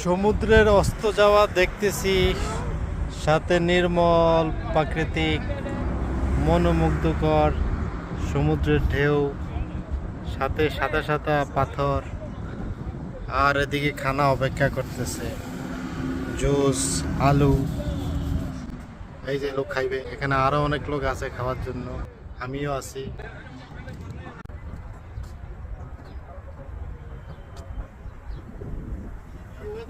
সমুদ্রের অস্ত যাওয়া দেখতেছি, সাথে নির্মল প্রাকৃতিক, মনোমুগ্ধকর সমুদ্রের ঢেউ, সাথে সাদা সাদা পাথর, আর এদিকে খানা অপেক্ষা করতেছে। জুস, আলু। এই যে লোক খাইবে, এখানে আরও অনেক লোক আছে খাওয়ার জন্য। আমিও আছি।